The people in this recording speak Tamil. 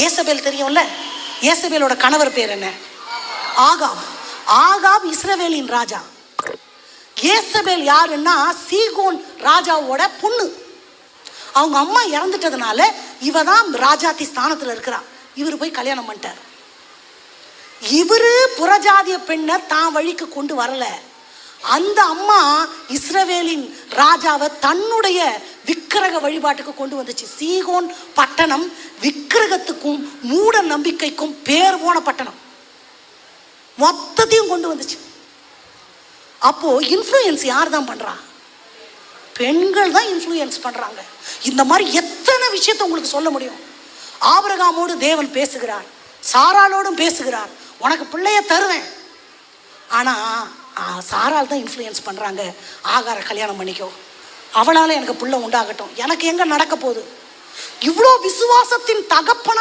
ஏசபேல் தெரியும்ல? ஏசபேலோட கணவர் பேர் என்ன? ஆகாப். ஆகாப் இஸ்ரவேலின் ராஜா. ஏசபேல் யாருன்னா? சீகோன் ராஜாவோட பொண்ணு. அவங்க அம்மா இறந்துட்டதுனால இவ தான் ராஜாத்தி ஸ்தானத்துல இருக்கிறா இவர் போய் கல்யாணம் பண்ணிட்டார். இவரு புறஜாதிய பெண்ணை தான் வழிக்கு கொண்டு வரல. அந்த அம்மா இஸ்ரவேலின் ராஜாவை தன்னுடைய விக்கிரக வழிபாட்டுக்கு கொண்டு வந்துச்சு. சீகோன் பட்டணம் விக்கிரகத்துக்கும் மூட நம்பிக்கைக்கும் பேர் போன பட்டணம். மொத்தத்தையும் கொண்டு வந்துச்சு. அப்போ இன்ஃப்ளூயன்ஸ் யார் தான் பண்றா? பெண்கள் தான் இன்ஃப்ளூயன்ஸ் பண்றாங்க. இந்த மாதிரி எத்தனை விஷயத்தை உங்களுக்கு சொல்ல முடியும்? ஆபரகாமோடு தேவன் பேசுகிறார். சாராலோடும் பேசுகிறார். உனக்கு பிள்ளைய தருவேன். ஆனா சாரால் தான் இன்ஃப்ளூயன்ஸ் பண்றாங்க. ஆகார கல்யாணம் பண்ணிக்கோ. அவளால எனக்கு பிள்ளை உண்டாகட்டும். எனக்கு எங்க நடக்க போகுது? இவ்வளோ விசுவாசத்தின் தகப்பனா